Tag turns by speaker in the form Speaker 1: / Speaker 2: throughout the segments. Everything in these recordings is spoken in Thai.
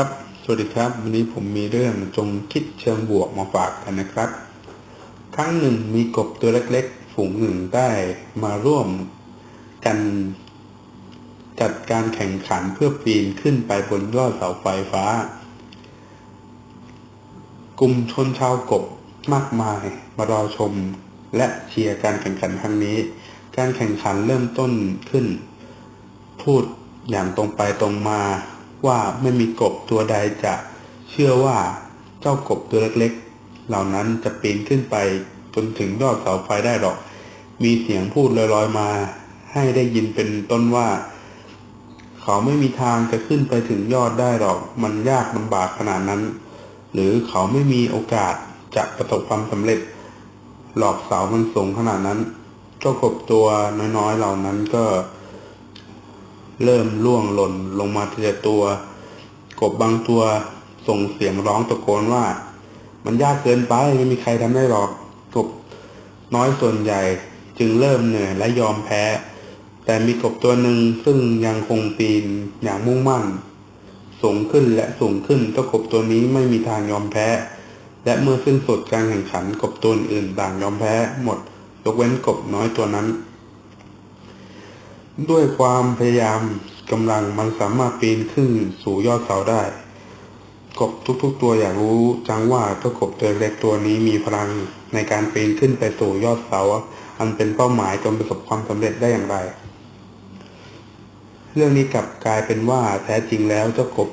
Speaker 1: ครับ สวัสดีครับ วันนี้ผมมีเรื่องจงคิดเชิงบวกมาฝากกันนะครับ ครั้งหนึ่งมีกบตัวเล็กๆ ฝูงหนึ่งได้มาร่วมกันจัดการแข่งขันเพื่อปีนขึ้นไปบนยอดเสาไฟฟ้า กลุ่มชนชาวกบมากมายมารอชมและเชียร์การแข่งขันครั้งนี้ การแข่งขันเริ่มต้นขึ้น พูดอย่างตรงไปตรงมา ว่าไม่มีกบตัวใดจะเชื่อว่าเจ้ากบตัวเล็กๆ เหล่านั้นจะปีนขึ้นไปจนถึงยอดเสาไฟได้หรอก มีเสียงพูดลอยๆมา ให้ได้ยินเป็นต้นว่า เขาไม่มีทางจะขึ้นไปถึงยอดได้หรอก มันยากลำบากขนาดนั้น หรือเขาไม่มีโอกาสจะประสบความสำเร็จ หลอกเสามันสูงขนาดนั้น เจ้ากบตัวน้อยๆเหล่านั้นก็ เริ่มล่วงหล่นลงมาทีละตัว กบบางตัวส่งเสียงร้องตะโกนว่า มันยากเกินไปไม่มีใครทำได้หรอกกบน้อยส่วนใหญ่จึงเริ่มเหนื่อยและยอมแพ้ แต่มีกบตัวหนึ่งซึ่งยังคงปีนอย่างมุ่งมั่น สูงขึ้นและสูงขึ้นเจ้ากบตัวนี้ไม่มีทางยอมแพ้ และเมื่อสิ้นสุดการแข่งขันกบตัวอื่นต่างยอมแพ้หมดยกเว้นกบน้อยตัวนั้น ด้วยความพยายามกำลังมันสามารถปีนขึ้นสู่ยอดเสาได้ กบทุกๆตัวอยากรู้จังว่าเจ้ากบตัวเล็กตัวนี้มีพลังในการปีนขึ้นไปสู่ยอดเสา อันเป็นเป้าหมายจนประสบความสำเร็จได้อย่างไร เรื่องนี้กลับกลายเป็นว่าแท้จริงแล้วเจ้ากบ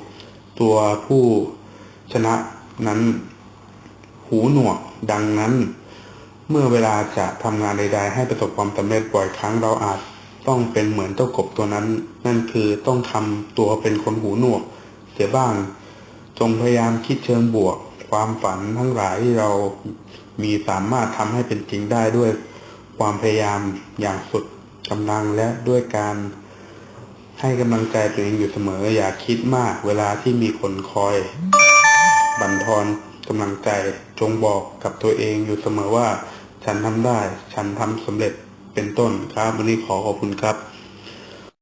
Speaker 1: ตัวผู้ชนะนั้น หูหนวกดังนั้น เมื่อเวลาจะทำงานใด ๆ ให้ประสบความสำเร็จบ่อยครั้งเราอาจ ต้องเป็นเหมือนเจ้ากบตัวนั้น นั่นคือต้องทำตัวเป็นคนหูหนวก เสียบ้าง จงพยายามคิดเชิงบวก ความฝันทั้งหลายที่เรามีสามารถทำให้เป็นจริงได้ด้วย ความพยายามอย่างสุดกำลังและด้วยการให้กำลังใจตัวเองอยู่เสมอ อย่าคิดมากเวลาที่มีคนคอย บั่นทอนกำลังใจจงบอกกับตัวเองอยู่เสมอว่า ฉันทำได้ ฉันทำสำเร็จ เป็นต้นครับวันนี้ขอขอบคุณครับ